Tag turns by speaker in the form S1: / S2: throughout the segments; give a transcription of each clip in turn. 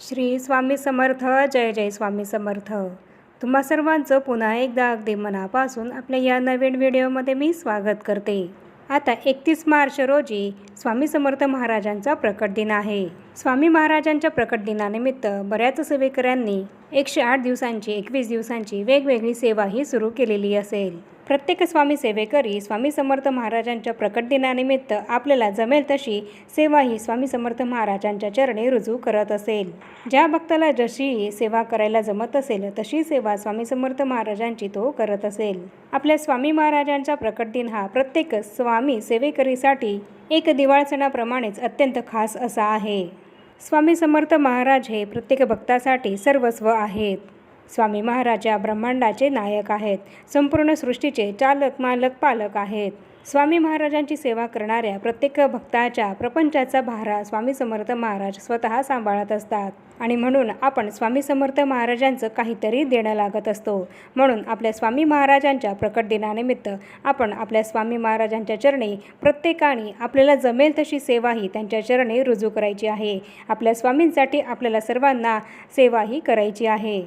S1: श्री स्वामी समर्थ जय जय स्वामी समर्थ. तुम्हा सर्वांचं पुन्हा एकदा अगदी मनापासून आपल्या या नवीन व्हिडिओमध्ये मी स्वागत करते. आता एकतीस मार्च रोजी स्वामी समर्थ महाराजांचा प्रकट दिन आहे. स्वामी महाराजांच्या प्रकट दिनानिमित्त बऱ्याच सेवेकऱ्यांनी एकशे आठ दिवसांची एकवीस दिवसांची वेगवेगळी सेवाही सुरू केलेली असेल. प्रत्येक स्वामी सेवेकरी स्वामी समर्थ महाराजांच्या प्रकट दिनानिमित्त आपल्याला जमेल तशी सेवा ही स्वामी समर्थ महाराजांच्या चरणी रुजू करत असेल. ज्या भक्ताला जशी सेवा करायला जमत असेल तशी सेवा स्वामी समर्थ महाराजांची तो करत असेल. आपल्या स्वामी महाराजांचा प्रकट दिन हा प्रत्येक स्वामी सेवेकरीसाठी एक दिवाळ सणाप्रमाणेच अत्यंत खास असा आहे. स्वामी समर्थ महाराज हे प्रत्येक भक्तासाठी सर्वस्व आहेत. स्वामी महाराज या ब्रह्मांडाचे नायक आहेत. संपूर्ण सृष्टीचे चालक मालक पालक आहेत. स्वामी महाराजांची सेवा करणाऱ्या प्रत्येक भक्ताच्या प्रपंचाचा भारा स्वामी समर्थ महाराज स्वतः सांभाळत असतात. आणि म्हणून आपण स्वामी समर्थ महाराजांचं काहीतरी देणं लागत असतो. म्हणून आपल्या स्वामी महाराजांच्या प्रकट दिनानिमित्त आपण आपल्या स्वामी महाराजांच्या चरणी प्रत्येकाने आपल्याला जमेल तशी सेवाही त्यांच्या चरणी रुजू करायची आहे. आपल्या स्वामींसाठी आपल्याला सर्वांना सेवाही करायची आहे.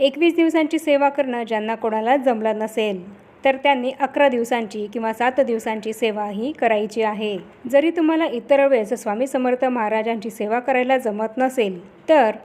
S1: एकवीस दिवसांची सेवा करणं ज्यांना कोणाला जमलं नसेल तर त्यांनी अकरा दिवसांची किंवा सात दिवसांची सेवाही करायची आहे. जरी तुम्हाला इतर वेळेस स्वामी समर्थ महाराजांची सेवा करायला जमत नसेल तर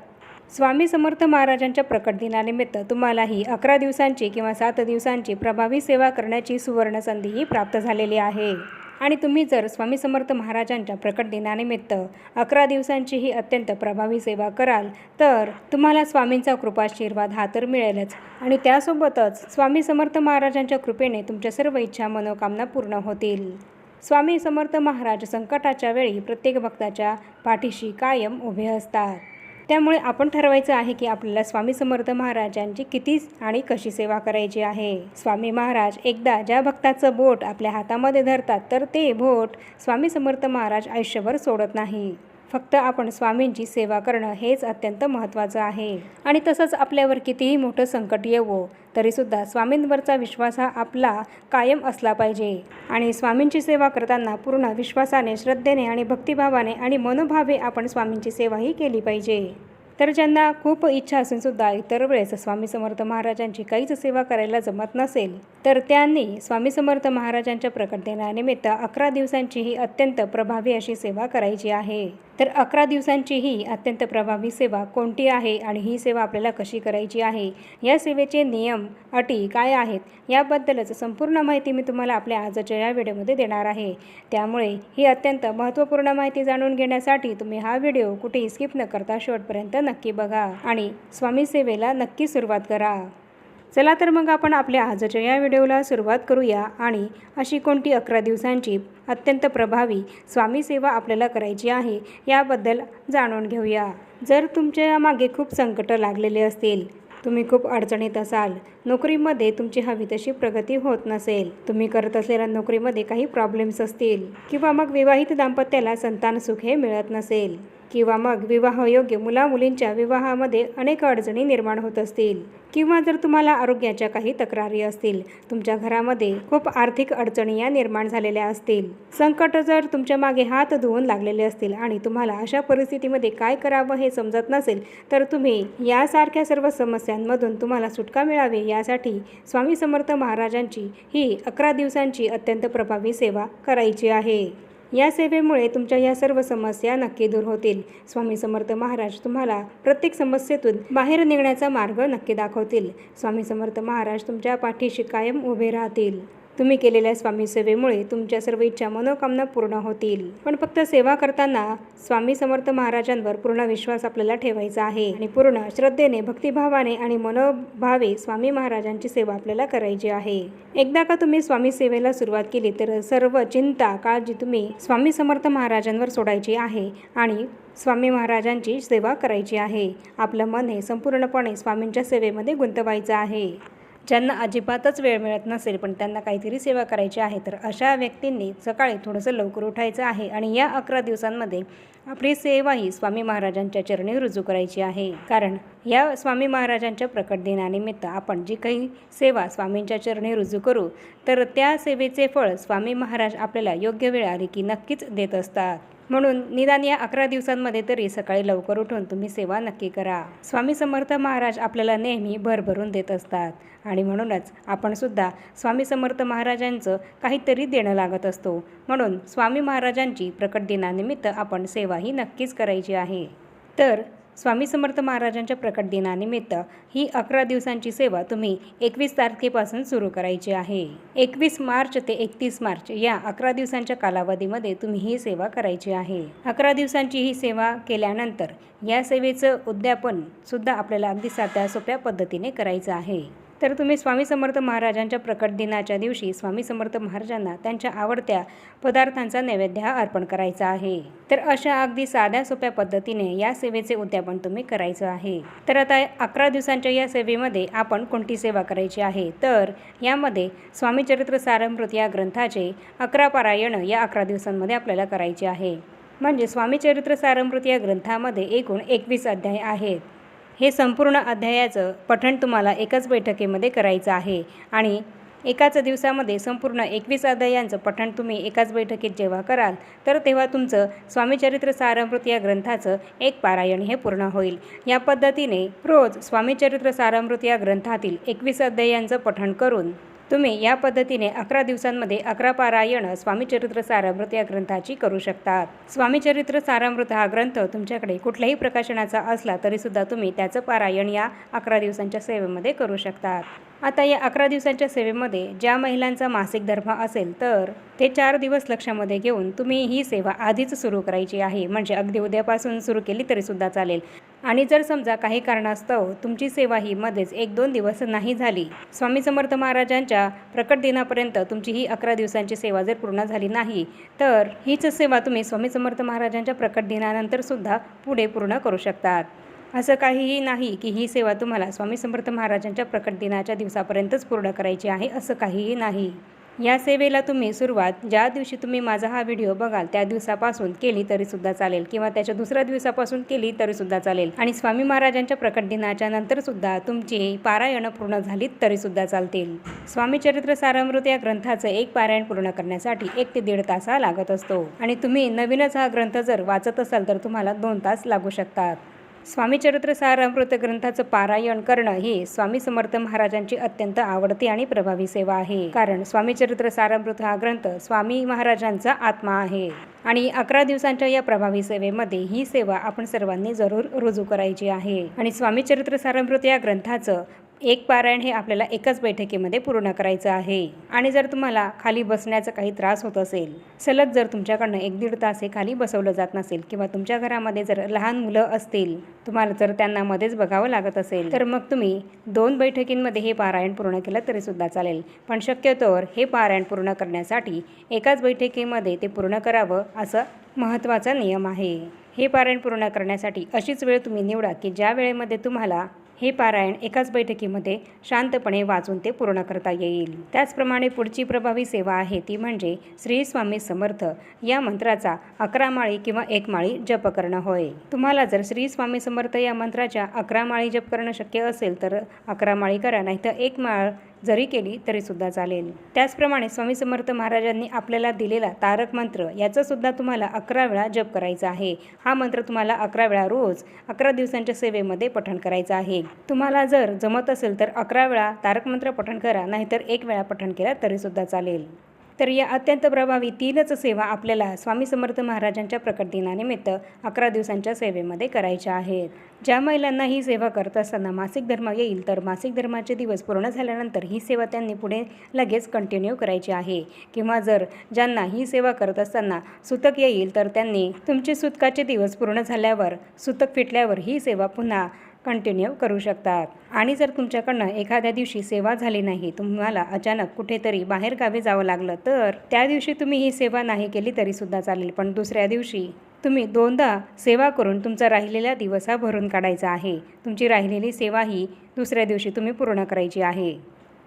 S1: स्वामी समर्थ महाराजांच्या प्रकट दिनानिमित्त तुम्हाला ही अकरा दिवसांची किंवा सात दिवसांची प्रभावी सेवा करण्याची सुवर्ण संधीही प्राप्त झालेली आहे. आणि तुम्ही जर स्वामी समर्थ महाराजांच्या प्रकट दिनानिमित्त अकरा दिवसांची ही अत्यंत प्रभावी सेवा कराल तर तुम्हाला स्वामींचा कृपाशीर्वाद हा तर मिळेलच. आणि त्यासोबतच स्वामी समर्थ महाराजांच्या कृपेने तुमच्या सर्व इच्छा मनोकामना पूर्ण होतील. स्वामी समर्थ महाराज संकटाच्या वेळी प्रत्येक भक्ताच्या पाठीशी कायम उभे असतात. त्यामुळे आपण ठरवायचं आहे की आपल्याला स्वामी समर्थ महाराजांची किती आणि कशी सेवा करायची आहे. स्वामी महाराज एकदा ज्या भक्ताचं बोट आपल्या हातामध्ये धरतात तर ते बोट स्वामी समर्थ महाराज आयुष्यभर सोडत नाही. फक्त आपण स्वामींची सेवा करणं हेच अत्यंत महत्त्वाचं आहे. आणि तसंच आपल्यावर कितीही मोठं संकट येवो तरीसुद्धा स्वामींवरचा विश्वास हा आपला कायम असला पाहिजे. आणि स्वामींची सेवा करताना पूर्ण विश्वासाने श्रद्धेने आणि भक्तिभावाने आणि मनोभावे आपण स्वामींची सेवाही केली पाहिजे. तर ज्यांना खूप इच्छा असूनसुद्धा इतर वेळेस स्वामी समर्थ महाराजांची काहीच सेवा करायला जमत नसेल तर त्यांनी स्वामी समर्थ महाराजांच्या प्रकटदिनानिमित्त अकरा दिवसांची ही अत्यंत प्रभावी अशी सेवा करायची आहे. तर अकरा दिवसांची ही अत्यंत प्रभावी सेवा कोणती आहे आणि ही सेवा आपल्याला कशी करायची आहे या सेवेचे नियम अटी काय आहेत याबद्दलच संपूर्ण माहिती मी तुम्हाला आपल्या आजच्या या व्हिडिओमध्ये देणार आहे. त्यामुळे ही अत्यंत महत्त्वपूर्ण माहिती जाणून घेण्यासाठी तुम्ही हा व्हिडिओ कुठेही स्किप न करता शेवटपर्यंत नक्की बघा आणि स्वामी सेवेला नक्की सुरुवात करा. चला तर मग आपण आपल्या आजच्या या व्हिडिओला सुरुवात करूया आणि अशी कोणती अकरा दिवसांची अत्यंत प्रभावी स्वामी सेवा आपल्याला करायची आहे याबद्दल जाणून घेऊया. जर तुमच्या मागे खूप संकट लागलेले असतील तुम्ही खूप अडचणीत असाल नोकरीमध्ये तुमची हवी तशी प्रगती होत नसेल तुम्ही करत असलेल्या नोकरीमध्ये काही प्रॉब्लेम्स असतील किंवा मग विवाहित दाम्पत्याला संतान सुख हे मिळत नसेल किंवा मग विवाहयोग्य मुलामुलींच्या विवाहामध्ये अनेक अडचणी निर्माण होत असतील. किंवा जर तुम्हाला आरोग्याच्या काही तक्रारी असतील तुमच्या घरामध्ये खूप आर्थिक अडचणी या निर्माण झालेल्या असतील. संकट जर तुमच्या मागे हात धुवून लागलेले असतील आणि तुम्हाला अशा परिस्थितीमध्ये काय करावं हे समजत नसेल तर तुम्ही यासारख्या सर्व समस्यांमधून तुम्हाला सुटका मिळावी यासाठी स्वामी समर्थ महाराजांची ही अकरा दिवसांची अत्यंत प्रभावी सेवा करायची आहे. या सेवेमुळे तुमच्या या सर्व समस्या नक्की दूर होतील. स्वामी समर्थ महाराज तुम्हाला प्रत्येक समस्येतून बाहेर निघण्याचा मार्ग नक्की दाखवतील. स्वामी समर्थ महाराज तुमच्या पाठीशी कायम उभे राहतील. तुम्ही केलेल्या स्वामी सेवेमुळे तुमच्या सर्व इच्छा मनोकामना पूर्ण होतील. पण फक्त सेवा करताना स्वामी समर्थ महाराजांवर पूर्ण विश्वास आपल्याला ठेवायचा आहे आणि पूर्ण श्रद्धेने भक्तिभावाने आणि मनोभावे स्वामी महाराजांची सेवा आपल्याला करायची आहे. एकदा का तुम्ही स्वामी सेवेला सुरुवात केली तर सर्व चिंता काळजी तुम्ही स्वामी समर्थ महाराजांवर सोडायची आहे आणि स्वामी महाराजांची सेवा करायची आहे. आपलं मन हे संपूर्णपणे स्वामींच्या सेवेमध्ये गुंतवायचं आहे. ज्यांना अजिबातच वेळ मिळत नसेल पण त्यांना काहीतरी सेवा करायची आहे तर अशा व्यक्तींनी सकाळी थोडंसं लवकर उठायचं आहे आणि या अकरा दिवसांमध्ये आपली सेवा ही स्वामी महाराजांच्या चरणी रुजू करायची आहे. कारण या स्वामी महाराजांच्या प्रकट दिनानिमित्त आपण जी काही सेवा स्वामींच्या चरणी रुजू करू तर त्या सेवेचे फळ स्वामी महाराज आपल्याला योग्य वेळ आली की नक्कीच देत असतात. म्हणून निदान या अकरा दिवसांमध्ये तरी सकाळी लवकर उठून तुम्ही सेवा नक्की करा. स्वामी समर्थ महाराज आपल्याला नेहमी भरभरून देत असतात. आणि म्हणूनच आपण सुद्धा स्वामी समर्थ महाराजांचं काहीतरी देणं लागत असतो. म्हणून स्वामी महाराजांची प्रकट दिनानिमित्त आपण सेवा ही नक्कीच करायची आहे. तर स्वामी समर्थ महाराजांच्या प्रकट दिनानिमित्त ही अकरा दिवसांची सेवा तुम्ही एकवीस तारखेपासून सुरू करायची आहे. एकवीस मार्च ते एकतीस मार्च या अकरा दिवसांच्या कालावधीमध्ये तुम्ही ही सेवा करायची आहे. अकरा दिवसांची ही सेवा केल्यानंतर या सेवेचं उद्यापन सुद्धा आपल्याला अगदी साध्या सोप्या पद्धतीने करायचं आहे. तर तुम्ही स्वामी समर्थ महाराजांच्या प्रकट दिनाच्या दिवशी स्वामी समर्थ महाराजांना त्यांच्या आवडत्या पदार्थांचा नैवेद्य हा अर्पण करायचा आहे. तर अशा अगदी साध्या सोप्या पद्धतीने या सेवेचे उद्यापन तुम्ही करायचं आहे. तर आता अकरा दिवसांच्या या सेवेमध्ये आपण कोणती सेवा करायची आहे? तर यामध्ये स्वामीचरित्र सारमृत या ग्रंथाचे अकरा पारायण या अकरा दिवसांमध्ये आपल्याला करायचे आहे. म्हणजे स्वामीचरित्र सारमृत या ग्रंथामध्ये एकूण एकवीस अध्याय आहेत. हे संपूर्ण अध्यायाचं पठण तुम्हाला एकाच बैठकीमध्ये करायचं आहे. आणि एकाच दिवसामध्ये संपूर्ण एकवीस अध्यायांचं पठण तुम्ही एकाच बैठकीत जेव्हा कराल तर तेव्हा तुमचं स्वामीचरित्र सारामृत या ग्रंथाचं एक पारायण हे पूर्ण होईल. या पद्धतीने रोज स्वामीचरित्र सारामृत या ग्रंथातील एकवीस अध्यायांचं पठण करून तुम्ही या पद्धतीने अकरा दिवसांमध्ये अकरा पारायण स्वामीचरित्र सारामृत या ग्रंथाची करू शकतात. स्वामीचरित्र सारामृत हा ग्रंथ तुमच्याकडे कुठल्याही प्रकाशनाचा असला तरीसुद्धा तुम्ही त्याचं पारायण या अकरा दिवसांच्या सेवेमध्ये करू शकतात. आता या अकरा दिवसांच्या सेवेमध्ये ज्या महिलांचा मासिक धर्म असेल तर ते चार दिवस लक्षामध्ये घेऊन तुम्ही ही सेवा आधीच सुरू करायची आहे. म्हणजे अगदी उद्यापासून सुरू केली तरीसुद्धा चालेल. आणि जर समजा काही कारणास्तव तुमची सेवा ही मध्येच एक दोन दिवस नाही झाली स्वामी समर्थ महाराजांच्या प्रकट दिनापर्यंत तुमची ही अकरा दिवसांची सेवा जर पूर्ण झाली नाही तर हीच सेवा तुम्ही स्वामी समर्थ महाराजांच्या प्रकट दिनानंतर सुद्धा पुढे पूर्ण करू शकतात. असं काहीही नाही की ही सेवा तुम्हाला स्वामी समर्थ महाराजांच्या प्रकट दिनाच्या दिवसापर्यंतच पूर्ण करायची आहे असं काहीही नाही. या सेवेला तुम्ही सुरुवात ज्या दिवशी तुम्ही माझा हा व्हिडिओ बघाल त्या दिवसापासून केली तरीसुद्धा चालेल किंवा त्याच्या दुसऱ्या दिवसापासून केली तरीसुद्धा चालेल. आणि स्वामी महाराजांच्या प्रकट दिनाच्या नंतरसुद्धा तुमची पारायणं पूर्ण झालीत तरीसुद्धा चालतील. स्वामी चरित्र सारामृत या ग्रंथाचं एक पारायण पूर्ण करण्यासाठी एक ते दीड तासा लागत असतो. आणि तुम्ही नवीनच हा ग्रंथ जर वाचत असाल तर तुम्हाला दोन तास लागू शकतात. स्वामीचरित्र सारामृत ग्रंथाचं पारायण करणं ही स्वामी समर्थ महाराजांची अत्यंत आवडती आणि प्रभावी सेवा आहे. कारण स्वामीचरित्र सारामृत हा ग्रंथ स्वामी महाराजांचा आत्मा आहे. आणि अकरा दिवसांच्या या प्रभावी सेवेमध्ये ही सेवा आपण सर्वांनी जरूर रुजू करायची आहे. आणि स्वामीचरित्र सारामृत या ग्रंथाचं एक पारायण हे आपल्याला एकाच बैठकीमध्ये पूर्ण करायचं आहे. आणि जर तुम्हाला खाली बसण्याचा काही त्रास होत असेल सलग जर तुमच्याकडनं एक दीड तास हे खाली बसवलं जात नसेल किंवा तुमच्या घरामध्ये जर लहान मुलं असतील तुम्हाला जर त्यांना मध्येच बघावं लागत असेल तर मग तुम्ही दोन बैठकींमध्ये हे पारायण पूर्ण केलं तरीसुद्धा चालेल. पण शक्यतोवर हे पारायण पूर्ण करण्यासाठी एकाच बैठकीमध्ये ते पूर्ण करावं असं महत्त्वाचा नियम आहे. हे पारायण पूर्ण करण्यासाठी अशीच वेळ तुम्ही निवडा की ज्या वेळेमध्ये तुम्हाला हे पारायण एकाच बैठकीमध्ये शांतपणे वाचून ते पूर्ण करता येईल. त्याचप्रमाणे पुढची प्रभावी सेवा आहे ती म्हणजे श्री स्वामी समर्थ या मंत्राचा अकरा माळी किंवा एक माळी जप करणं होय. तुम्हाला जर श्री स्वामी समर्थ या मंत्राच्या अकरा माळी जप करणं शक्य असेल तर अकरा माळी करा नाहीतर एक माळ जरी केली तरीसुद्धा चालेल. त्याचप्रमाणे स्वामी समर्थ महाराजांनी आपल्याला दिलेला तारक मंत्र याचासुद्धा तुम्हाला अकरा वेळा जप करायचा आहे. हा मंत्र तुम्हाला अकरा वेळा रोज अकरा दिवसांच्या सेवेमध्ये पठण करायचं आहे. तुम्हाला जर जमत असेल तर अकरा वेळा तारक मंत्र पठण करा नाहीतर एक वेळा पठण केला तरीसुद्धा चालेल. तर या अत्यंत प्रभावी तीनच सेवा आपल्याला स्वामी समर्थ महाराजांच्या प्रकट दिनानिमित्त अकरा दिवसांच्या सेवेमध्ये करायच्या आहेत. ज्या महिलांना ही सेवा करत असताना मासिक धर्म येईल तर मासिक धर्माचे दिवस पूर्ण झाल्यानंतर ही सेवा त्यांनी पुढे लगेच कंटिन्यू करायची आहे. किंवा जर ज्यांना ही सेवा करत असताना सुतक येईल तर त्यांनी तुमचे सुतकाचे दिवस पूर्ण झाल्यावर सुतक फिटल्यावर ही सेवा पुन्हा कंटिन्यू करू शकतात. आणि जर तुमच्याकडनं एखाद्या दिवशी सेवा झाली नाही तुम्हाला अचानक कुठेतरी बाहेर गावी जावं लागलं तर त्या दिवशी तुम्ही ही सेवा नाही केली तरीसुद्धा चालेल. पण दुसऱ्या दिवशी तुम्ही दोनदा सेवा करून तुमचा राहिलेला दिवस हा भरून काढायचा आहे. तुमची राहिलेली सेवा ही दुसऱ्या दिवशी तुम्ही पूर्ण करायची आहे.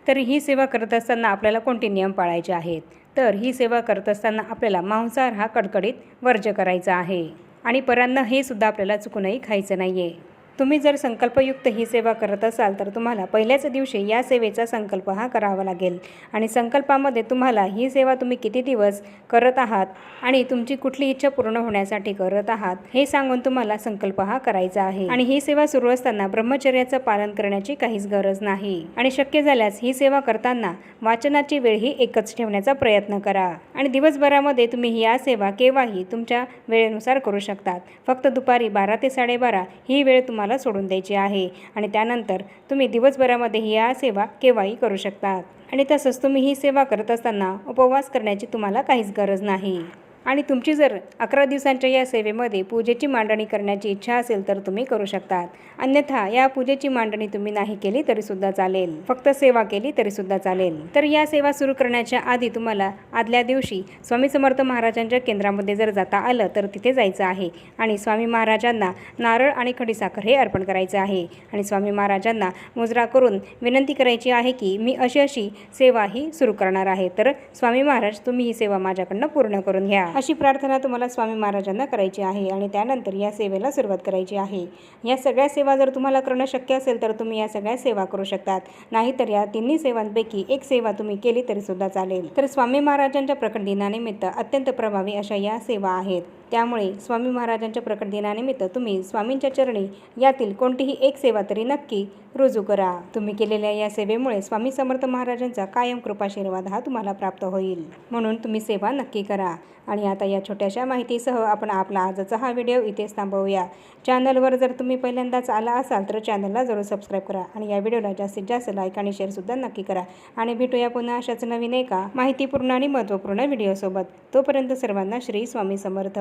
S1: तर ही सेवा करत असताना आपल्याला कोणते नियम पाळायचे आहेत? तर ही सेवा करत असताना आपल्याला मांसाहार हा कडकडीत वर्ज करायचा आहे. आणि परांना हे सुद्धा आपल्याला चुकूनही खायचं नाही आहे तुम्ही जर संकल्पयुक्त ही सेवा करत असाल तर तुम्हाला पहिल्याच दिवशी या सेवेचा संकल्प हा करावा लागेल. आणि संकल्पामध्ये तुम्हाला ही सेवा तुम्ही किती दिवस करत आहात आणि तुमची कुठली इच्छा पूर्ण होण्यासाठी करत आहात हे सांगून तुम्हाला संकल्प हा करायचा आहे. आणि ही सेवा सुरू असताना ब्रह्मचर्याचं पालन करण्याची काहीच गरज नाही. आणि शक्य झाल्यास ही सेवा करताना वाचनाची वेळ ही एकच ठेवण्याचा प्रयत्न करा. आणि दिवसभरामध्ये तुम्ही ही या सेवा केव्हाही तुमच्या वेळेनुसार करू शकतात. फक्त दुपारी बारा ते साडेबारा ही वेळ तुम्हाला सोडून द्यायची आहे. आणि त्यानंतर तुम्ही दिवसभरामध्ये ही या सेवा केव्हाही करू शकतात आणि तसंच तुम्ही ही सेवा करत असताना उपवास करण्याची तुम्हाला काहीच गरज नाही. आणि तुमची जर अकरा दिवसांच्या या सेवेमध्ये पूजेची मांडणी करण्याची इच्छा असेल तर तुम्ही करू शकतात. अन्यथा या पूजेची मांडणी तुम्ही नाही केली तरीसुद्धा चालेल. फक्त सेवा केली तरीसुद्धा चालेल. तर या सेवा सुरू करण्याच्या आधी तुम्हाला आदल्या दिवशी स्वामी समर्थ महाराजांच्या केंद्रामध्ये जर जाता आलं तर तिथे जायचं आहे. आणि स्वामी महाराजांना नारळ आणि खडीसाखर हे अर्पण करायचं आहे. आणि स्वामी महाराजांना मुजरा करून विनंती करायची आहे की मी अशी अशी सेवा ही सुरू करणार आहे. तर स्वामी महाराज तुम्ही ही सेवा माझ्याकडनं पूर्ण करून घ्या. अशी प्रार्थना तुम्हाला स्वामी महाराजांना करायची आहे आणि त्यानंतर या सेवेला सुरुवात करायची आहे. या सगळ्या सेवा जर तुम्हाला करणं शक्य असेल तर तुम्ही या सगळ्या सेवा करू शकतात. नाहीतर या तिन्ही सेवांपैकी एक सेवा तुम्ही केली तरी सुद्धा चालेल. तर स्वामी महाराजांच्या प्रकट दिनानिमित्त अत्यंत प्रभावी अशा या सेवा आहेत. त्यामुळे स्वामी महाराजांच्या प्रकट दिनानिमित्त तुम्ही स्वामींच्या चरणी यातील कोणतीही एक सेवा तरी नक्की रुजू करा. तुम्ही केलेल्या या सेवेमुळे स्वामी समर्थ महाराजांचा कायम कृपाशीर्वाद हा तुम्हाला प्राप्त होईल. म्हणून तुम्ही सेवा नक्की करा. आणि आता या छोट्याशा माहितीसह आपण आपला आजचा हा व्हिडिओ इथेच थांबवूया. चॅनलवर जर तुम्ही पहिल्यांदाच आला असाल तर चॅनलला जरूर सबस्क्राईब करा आणि या व्हिडिओला जास्तीत जास्त लाईक आणि शेअरसुद्धा नक्की करा. आणि भेटूया पुन्हा अशाच नवीन एका माहितीपूर्ण आणि महत्त्वपूर्ण व्हिडिओसोबत. तोपर्यंत सर्वांना श्री स्वामी समर्थ.